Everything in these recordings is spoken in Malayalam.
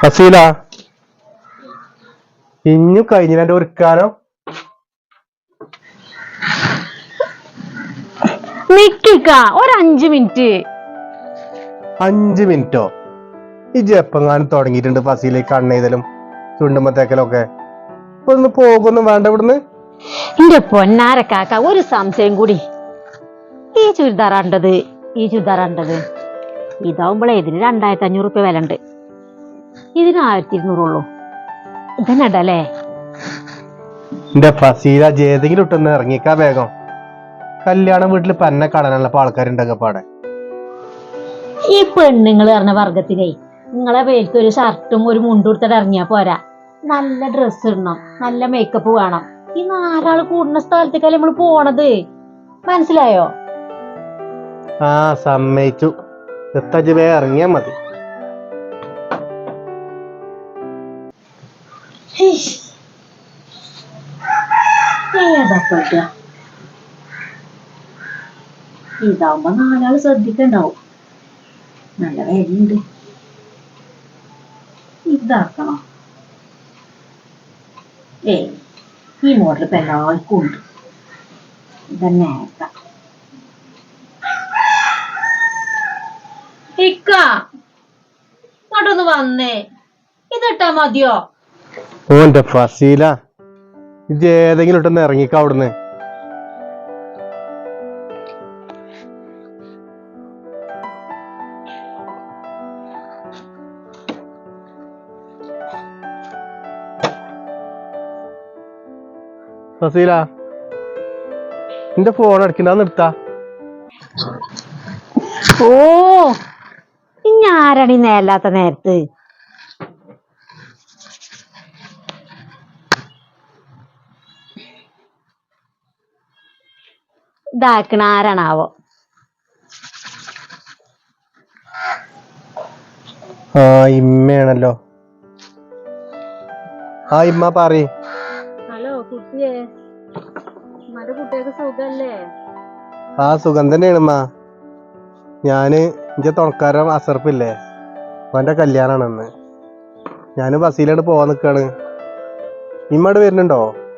ഫസീല ഇഞ്ഞു കഴിഞ്ഞതിന്റെ ഒരുക്കാനോ നിക്കിക്ക ഒരു അഞ്ചു മിനിറ്റ്. അഞ്ചു മിനിറ്റോ? ഈ ജപ്പങ്ങാനും തുടങ്ങിയിട്ടുണ്ട് ഫസീല കണ്ണെയ്തലും ചുണ്ടുമ്പത്തേക്കലും ഒക്കെ ഇപ്പൊ ഒന്ന് പോകുന്നു വേണ്ട ഇവിടുന്ന്. എന്റെ പൊന്നാരക്കാക്ക ഒരു സംശയം കൂടി. ഈ ചുരിദാറാണ്ടത് ഈ ചുരിദാറാണ്ടത് ഇതാവുമ്പോഴേ ഇതിന് രണ്ടായിരത്തി അഞ്ഞൂറ് റുപ്യ വില ഉണ്ട് ഇതിന് ആയിരത്തി ഇരുന്നൂറുള്ളൂ ഇതന്നെടല്ലേ? എന്റെ ഫസീല ജേതെങ്കിലും ഇട്ടൊന്ന് ഇറങ്ങിക്കാ വേഗം. കല്യാണം വീട്ടിൽ പന്നെ കാണാനുള്ള ആൾക്കാരുണ്ടൊക്കെ പാടെ ഈ പെണ്ണുങ്ങൾ പറഞ്ഞ വർഗത്തിലേ നിങ്ങളെ പേർക്ക് ഒരു ഷർട്ടും ഒരു മുണ്ടും കൊടുത്തിട്ട് ഇറങ്ങിയാ പോരാ. നല്ല ഡ്രസ്സ് ഇടണം നല്ല മേക്കപ്പ് വേണം. ഈ നാലാൾ കൂടുന്ന സ്ഥലത്തേക്കല്ലേ നമ്മൾ പോണത്? മനസ്സിലായോ? ആ സമ്മതിച്ചു. ഇറങ്ങിയാ മതി. ഏതാ ഇതാവുമ്പോ നാലാൾ ശ്രദ്ധിക്കണ്ടാവും. നല്ല വിലയുണ്ട് ഇതാക്കണം. ഏ ഈ മോഡൽ ഇപ്പൊ എല്ലാവർക്കും ഉണ്ട്. ഇതന്നെ ഇക്ക ഇങ്ങോട്ടൊന്ന് വന്നേ. ഇതിട്ടാ മതിയോ? ഓന്റെ ഫസീല. ഇത് ഏതെങ്കിലും ഇട്ടൊന്ന് ഇറങ്ങിക്ക അവിടുന്ന്. ഫസീല എന്റെ ഫോൺ അടിക്കണ്ട നിർത്താ ഓ ഇനി ആരാണ് ഈ നേരല്ലാത്ത നേരത്ത്? ഇതാക്കണ ആരാണാവോ? ആ ഇമ്മയാണല്ലോ. ആ ഇമ്മ പറയ്. ഹലോ കുട്ടിയെ. ഉമ്മാന്റെ കുട്ടിയൊക്കെ സുഖല്ലേ? ആ സുഖം തന്നെയാണ് അമ്മ ഞാൻ എന്റെ തുണക്കാരൻ അസർപ്പില്ലേ? അവന്റെ കല്യാണാണെന്ന് ഞാൻ ബസ്സിലോട്ട് പോവാൻ നിക്കാണ്. ഇമ്മട് വരുന്നുണ്ടോ? ഇല്ല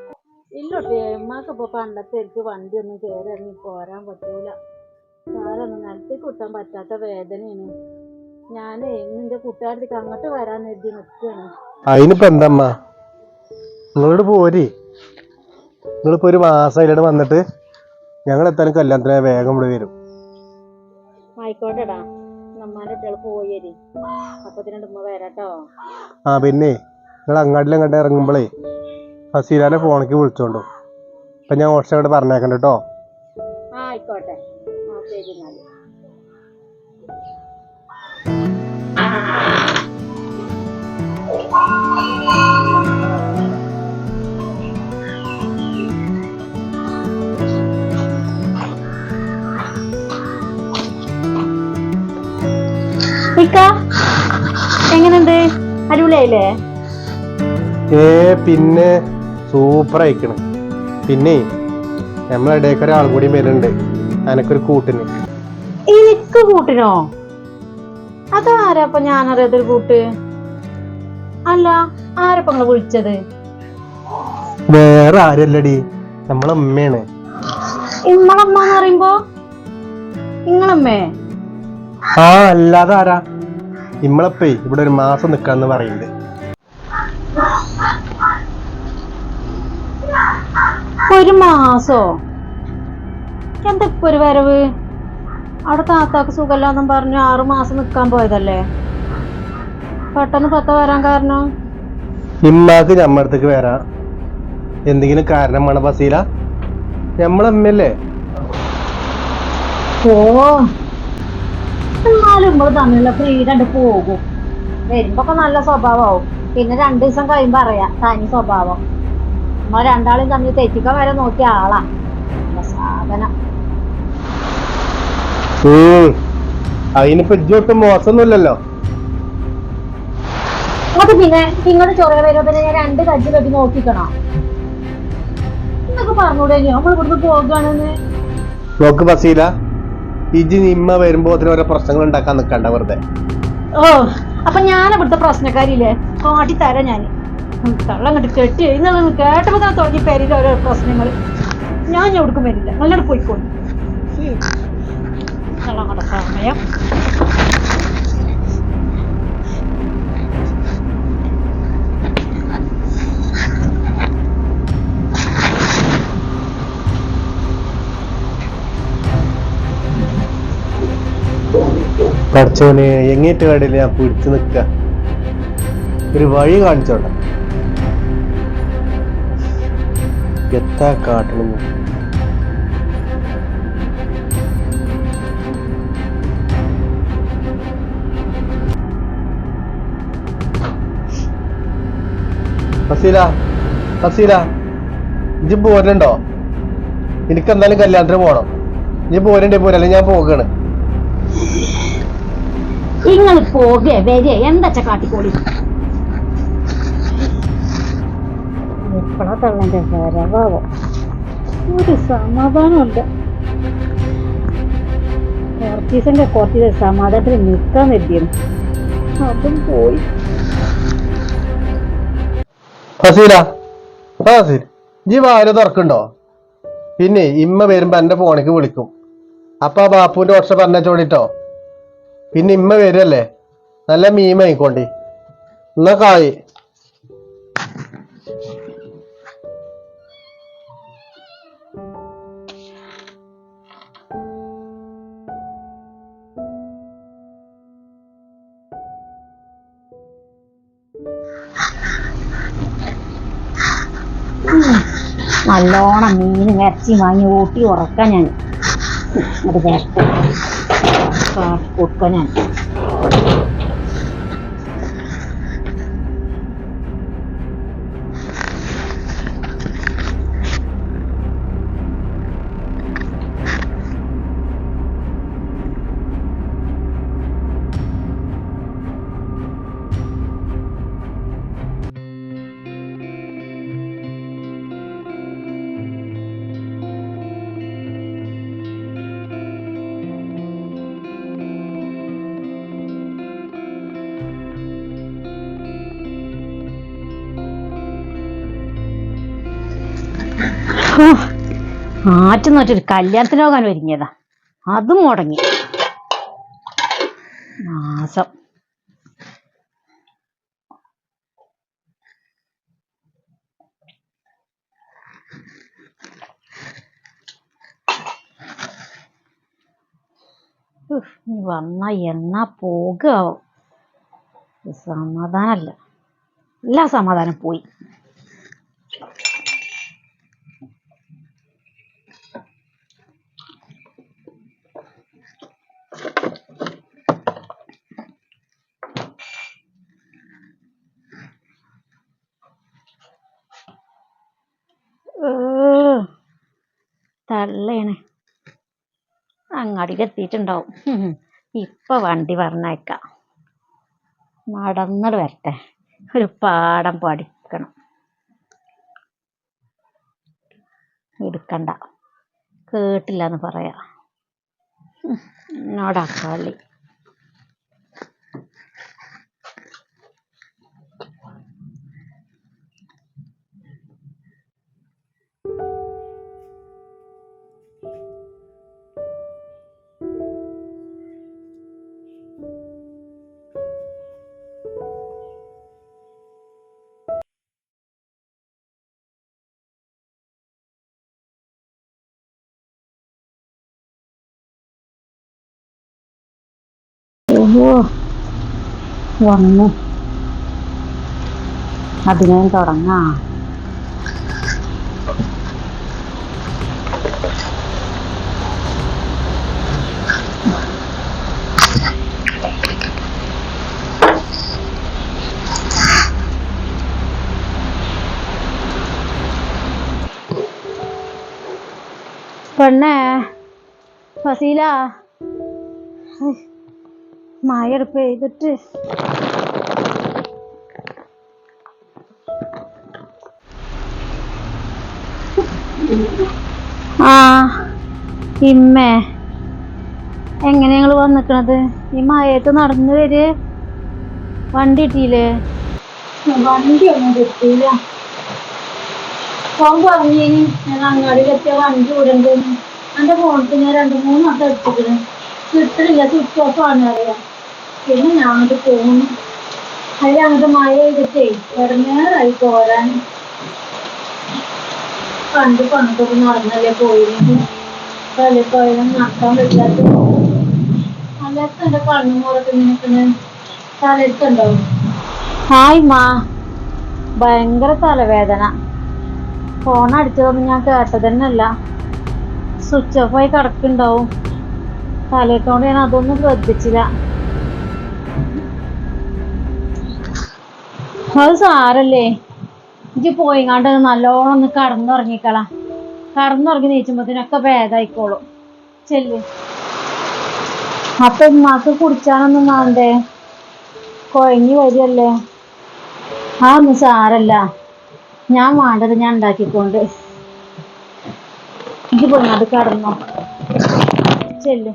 ഉമ്മാക്ക് ഇപ്പൊ പണ്ടത്തെ എനിക്ക് വണ്ടി ഒന്നും കയറി ഇറങ്ങി പോരാൻ പറ്റൂല. കാലൊന്നും നിലത്തേക്ക് കുത്താൻ പറ്റാത്ത വേദനയാണ്. ഞാൻ നിന്റെ കൂട്ടുകാരത്തേക്ക് അങ്ങോട്ട് വരാൻ എഴുതി നിൽക്കുകയാണ്. അതിനിപ്പോ എന്തമ്മ? നിങ്ങളോട് പോരി. നിങ്ങളിപ്പോ ഒരു മാസം അതിലോട്ട് വന്നിട്ട് ഞങ്ങൾ എത്താനും കല്യാണത്തിന് വേഗം ഇവിടെ വരും. ആയിക്കോട്ടെടാ. നമ്മാന്റെ കുട്ടികൾ പോയേരി. അപ്പത്തിനുണ്ട് ഉമ്മ വരാട്ടോ. ആ പിന്നെ. നിങ്ങൾ അങ്ങാട്ടിലും അങ്ങോട്ട് ഇറങ്ങുമ്പോഴേ ഫസീലാനെ ഫോണിക്ക് വിളിച്ചോണ്ടു. അപ്പൊ ഞാൻ അങ്ങോട്ട് പറഞ്ഞേക്കണ്ട കേട്ടോ ആയിക്കോട്ടെ. ശരി ഇക്ക എങ്ങനെയുണ്ട്? അടിപൊളിയായില്ലേ? ഏ പിന്നെ സൂപ്പർ അയക്കണ് പിന്നെ നമ്മളെ ഇടയ്ക്ക് ഒരാൾ കൂടി വരുന്നുണ്ട്. എനക്കൊരു കൂട്ടിന്. എനിക്ക് കൂട്ടിനോ? അതാരപ്പ ഞാനറിയാത്തൊരു കൂട്ട്? അല്ല ആരപ്പ നിങ്ങൾ വിളിച്ചത്? വേറെ ആരല്ലടി. നമ്മളെ ഉമ്മയാണ്. ഇമ്മളമ്മ എന്ന് പറയുമ്പോ? നിങ്ങളമ്മേ? ആ അല്ലാതെ ആരാ ഇമ്മളപ്പേ ഇവിടെ ഒരു മാസം നിക്കാന്ന് പറയുന്നുണ്ട്. ഒരു മാസോ? എന്താ ഇപ്പൊ ഒരു വരവ്? അവിടെ താത്താക്ക് സുഖമില്ലാന്നും പറഞ്ഞു ആറു മാസം നിൽക്കാൻ പോയതല്ലേ? പെട്ടെന്ന് പത്ത വരാൻ കാരണം? ഇമ്മാക്ക് ഞമ്മടത്തേക്ക് വരാം. എന്തെങ്കിലും കാരണം വേണം ബസീല? ഞമ്മളമ്മല്ലേ ഓ. എന്നാലും ഇമ്മൾ തമ്മിലുള്ള ഫ്രീഡം പോകും. വരുമ്പോ നല്ല സ്വഭാവമാവും. പിന്നെ രണ്ടു ദിവസം കഴിയുമ്പോ അറിയാം തനി സ്വഭാവം. നമ്മൾ രണ്ടാളും തമ്മിൽ തെറ്റിക്കാൻ വരെ നോക്കിയ ആളാ. സാധനം. അതിനിപ്പോ ഇജ്ജൊട്ടും മോശമൊന്നുമില്ലല്ലോ. അത് പിന്നെ നിങ്ങളുടെ ചൊറ വരുമ്പോ പിന്നെ ഞാൻ രണ്ട് കജ്ജി കെട്ടി നോക്കിക്കണോ? എന്നൊക്കെ പറഞ്ഞൂടെ നമ്മൾ ഇവിടുന്ന് നോക്ക് ബസീല നിമ്മ വരുമ്പോ ഓരോ പ്രശ്നങ്ങൾ ഉണ്ടാക്കാൻ നിക്കണ്ട വെറുതെ. ഓ അപ്പൊ ഞാൻ ഇവിടുത്തെ പ്രശ്നക്കാരില്ലേ കാട്ടി തരാം ഞാൻ തള്ളം കണ്ടിട്ട് കെട്ടി എഴുന്നത് കേട്ടപ്പോ തന്നെ തുടങ്ങി പേരിൽ ഓരോ പ്രശ്നങ്ങൾ ഞാൻ എവിടേക്കും വരില്ല. നല്ലോണം പോയിക്കോളൂ തള്ളം കണ്ട സമയം. പഠിച്ചോന് എങ്ങേറ്റ കടയിൽ ഞാൻ പിടിച്ചു നിൽക്കുക ഒരു വഴി കാണിച്ചോട്ടെ. എത്താ കാട്ടണം ഫസീല ഫസീല ഇജ്ജ് പോരണ്ടോ എനിക്ക് എന്തായാലും കല്യാണത്തിന് പോണം. ഇജ്ജ് പോരണ്ടേ പോരല്ലേ ഞാൻ പോകണ്. നിങ്ങൾ പോകെ വരെ. എന്താ കാട്ടിക്കോളി? എപ്പോഴാ തള്ളന്റെ വരവാവോ ഒരു സമാധാനമുണ്ട്. കുറച്ച് ദിവസം കുറച്ച് ദിവസം സമാധാനത്തിൽ നിൽക്കാൻ പറ്റിയും അതും പോയി. ഫസീല ഫസീൽ തുറക്കുണ്ടോ പിന്നെ ഇമ്മ വരുമ്പോ എന്റെ ഫോണിക്ക് വിളിക്കും. അപ്പൊ ആ ബാപ്പുവിന്റെ ഓർഷ പറഞ്ഞോടിട്ടോ പിന്നെ ഇമ്മ വരുമല്ലേ നല്ല മീൻ എന്നാ കായ് നല്ലോണം മീനും ഇറച്ചി വാങ്ങി ഊട്ടി ഉറക്കാൻ ഞാൻ. അത് നേരത്തെ കൊടുക്കാൻ ഞാൻ. ആറ്റുന്ന നോറ്റൊരു കല്യാണത്തിന് പോകാൻ ഒരുങ്ങിയതാ. അതും മുടങ്ങി. മാസം വന്ന എന്നാ പോകുക സമാധാനല്ല. എല്ലാ സമാധാനം പോയി. തള്ളയാണ് അങ്ങാടിക്ക് എത്തിയിട്ടുണ്ടാവും ഇപ്പം വണ്ടി പറഞ്ഞേക്കാം നടന്നത് വരട്ടെ. ഒരു പാഠം പഠിക്കണം. എടുക്കണ്ട. കേട്ടില്ല എന്ന് പറയാ. എന്നോടാ കളി. ഓഹോ വന്നു അഭിനയം തുടങ്ങാ പെണ്ണേ ഫസീല മഴ പെയ്തിട്ട് ആ ഇമ്മേ. എങ്ങനെ ഞങ്ങൾ വന്നിക്കണത്? ഈ മഴയത്ത് നടന്നു വരെ. വണ്ടി കിട്ടിയില്ലേ? വണ്ടി ഒന്നും കിട്ടിയില്ല. ഫോൺ പറഞ്ഞു ഞാൻ അങ്ങാടിയിലെത്തിയ വണ്ടി വിടണ്ടെന്ന് എന്റെ ഫോണിൽ ഞാൻ രണ്ട് മൂന്ന് വട്ടം എടുത്തിട്ടുണ്ട്. കിട്ടണില്ല സ്വിച്ച് ഓഫ് ആണ് അറിയാം. പിന്നെ പോകുന്നു അതിൽ അങ്ങോട്ട് മഴ ചെയ്തിട്ടേ ഇടങ്ങേറായി പോരാൻ. പണ്ട് പണ്ടൊക്കെ നടന്നല്ലേ പോയിരുന്നു പോയാലും നടക്കാൻ പറ്റാത്ത അല്ലാത്ത എന്റെ കണ്ണുമൂറൊക്കെ നിനക്കിന് തലയെടുത്തുണ്ടാവും ഹായ് മാ. ഭയങ്കര തലവേദന. ഫോൺ അടിച്ചതൊന്നും ഞാൻ കേട്ടത് തന്നെയല്ല സ്വിച്ച് ഓഫ് ആയി കിടക്കുന്നുണ്ടാവും. തലേക്കൊണ്ട് ഞാൻ അതൊന്നും ശ്രദ്ധിച്ചില്ല. അത് സാരല്ലേ. ഇജ്ജ് പോയിങ്ങാണ്ട് നല്ലോണം ഒന്ന് കടന്നുറങ്ങിക്കളാ. കടന്നുറങ്ങി നീച്ചുമ്പോത്തിനൊക്കെ ഭേദായിക്കോളും. ചെല്ലു. അപ്പൊ ഉമ്മാക്ക് കുടിച്ചാനൊന്നും വേണ്ടേ കൊഴങ്ങി വരികയല്ലേ? ആ ഒന്നും സാരല്ല. ഞാൻ വേണ്ടത് ഞാൻ ഉണ്ടാക്കിക്കൊണ്ട്. ഇത് പോയിങ്ങാണ്ട് കടന്നോ. ചെല്ല്.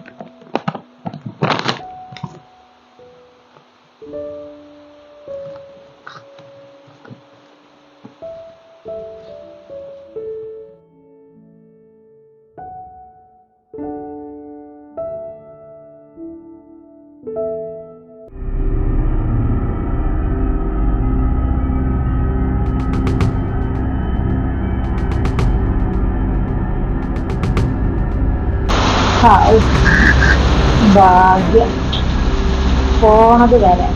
ഭാഗ്യം. പോണത് വരെ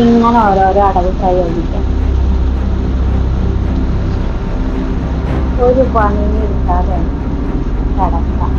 ഇങ്ങനെ ഓരോരോ അടവ് പ്രയോഗിക്കാം ഒരു പണിയും എടുക്കാതെ കിടക്കാം